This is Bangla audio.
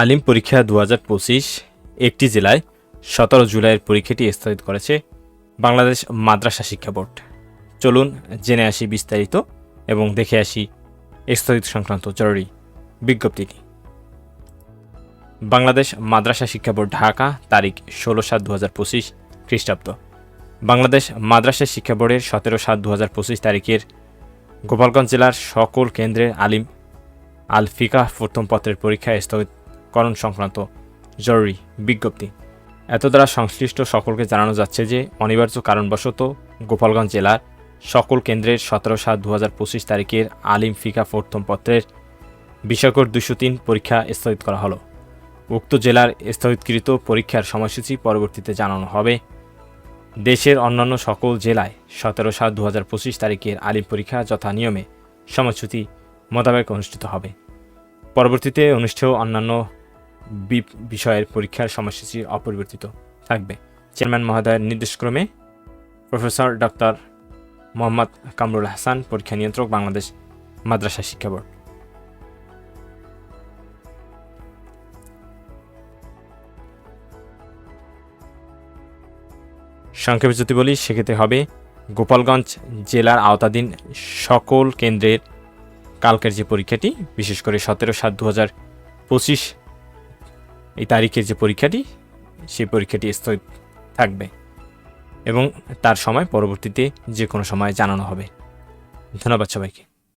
আলিম পরীক্ষা দু হাজার পঁচিশ, একটি জেলায় সতেরো জুলাইয়ের পরীক্ষাটি স্থগিত করেছে বাংলাদেশ মাদ্রাসা শিক্ষা বোর্ড। চলুন জেনে আসি বিস্তারিত এবং দেখে আসি স্থগিত সংক্রান্ত জরুরি বিজ্ঞপ্তিটি বাংলাদেশ মাদ্রাসা শিক্ষা বোর্ড ঢাকা, তারিখ ষোলো সাত দু হাজার পঁচিশ, খ্রিস্টাব্দ। বাংলাদেশ মাদ্রাসা শিক্ষা বোর্ডের সতেরো সাত দু হাজার পঁচিশ তারিখের গোপালগঞ্জ জেলার সকল কেন্দ্রের আলিম, আল ফিকাহ প্রথম পত্রের পরীক্ষা স্থগিতকরণ সংক্রান্ত জরুরি বিজ্ঞপ্তি। এত দ্বারা সংশ্লিষ্ট সকলকে জানানো যাচ্ছে যে অনিবার্য কারণবশত গোপালগঞ্জ জেলার সকল কেন্দ্রের সতেরো সাত দু তারিখের আলিম ফিকা প্রথম পত্রের বিষয়কর দুশো তিন পরীক্ষা স্থগিত করা হলো। উক্ত জেলার স্থগিতকৃত পরীক্ষার সময়সূচি পরবর্তীতে জানানো হবে। দেশের অন্যান্য সকল জেলায় সতেরো সাত দু তারিখের আলিম পরীক্ষা যথা নিয়মে সময়সূচি মোতাবেক অনুষ্ঠিত হবে। পরবর্তীতে অনুষ্ঠেয় অন্যান্য বিষয়ের পরীক্ষার সময়সূচি অপরিবর্তিত থাকবে। চেয়ারম্যান মহোদয়ের নির্দেশক্রমে প্রফেসর ডক্টর মোহাম্মদ কামরুল হাসান, পরীক্ষা নিয়ন্ত্রক, বাংলাদেশ মাদ্রাসা শিক্ষা বোর্ড। সংক্ষেপে যদি বলি, সেক্ষেত্রে হবে গোপালগঞ্জ জেলার আওতাধীন সকল কেন্দ্রের কালকের যে পরীক্ষাটি, বিশেষ করে সতেরো সাত দু হাজার পঁচিশ এই তারিখের যে পরীক্ষাটি, সেই পরীক্ষাটি স্থগিত থাকবে এবং তার সময় পরবর্তীতে যে কোনো সময় জানানো হবে। ধন্যবাদ সবাইকে।